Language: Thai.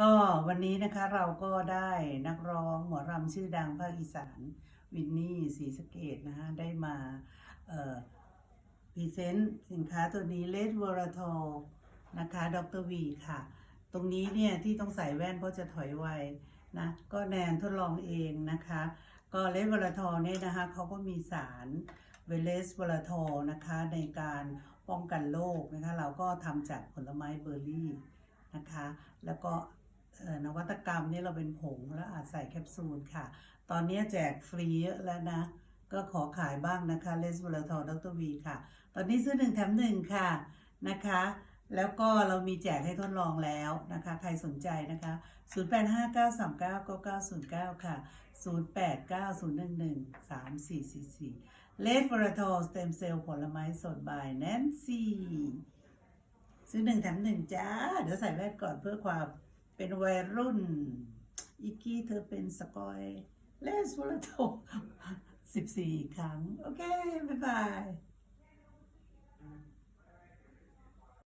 ก็วันนี้นะคะเราก็ได้นักร้องหมอรำชื่อดังภาคอีสานวินนี่ศรีสเกดนะคะได้มาพรีเซนต์สินค้าตัวนี้เลดวอร์ทอลนะคะดรวีค่ะ ตรงนี้เนี่ยที่ต้องใส่แว่นเพราะจะถอยไวนะก็แนนทดลองเองนะคะ ก็เลดวอร์ทอลเนี่ยนะคะเขาก็มีสารเวเลสวอร์ทอลนะคะในการป้องกันโรคนะคะเราก็ทำจากผลไม้เบอร์รี่นะคะ แล้วก็ นวัตกรรมนี่เราเป็นผงแล้วอาจใส่แคปซูลค่ะ ตอนนี้แจกฟรีเยอะแล้วนะ ก็ขอขายบ้างนะคะเลสเวลทอดรวีค่ะ ตอนนี้ซื้อหนึ่งแถมหนึ่งค่ะนะคะ แล้วก็เรามีแจกให้ทดลองแล้วนะคะ ใครสนใจนะคะ 0859399909 ค่ะ 0890113444เลสเวลทอสเต็มเซลล์ผลไม้สดบายแนนซี่ซื้อหนึ่งแถมหนึ่งจ้า เดี๋ยวใส่แว่นก่อนเพื่อความ เป็นวัยรุ่น อีกี้เธอเป็นสกอยเลสวลโตสิบสี่ครั้ง โอเค บ๊ายบาย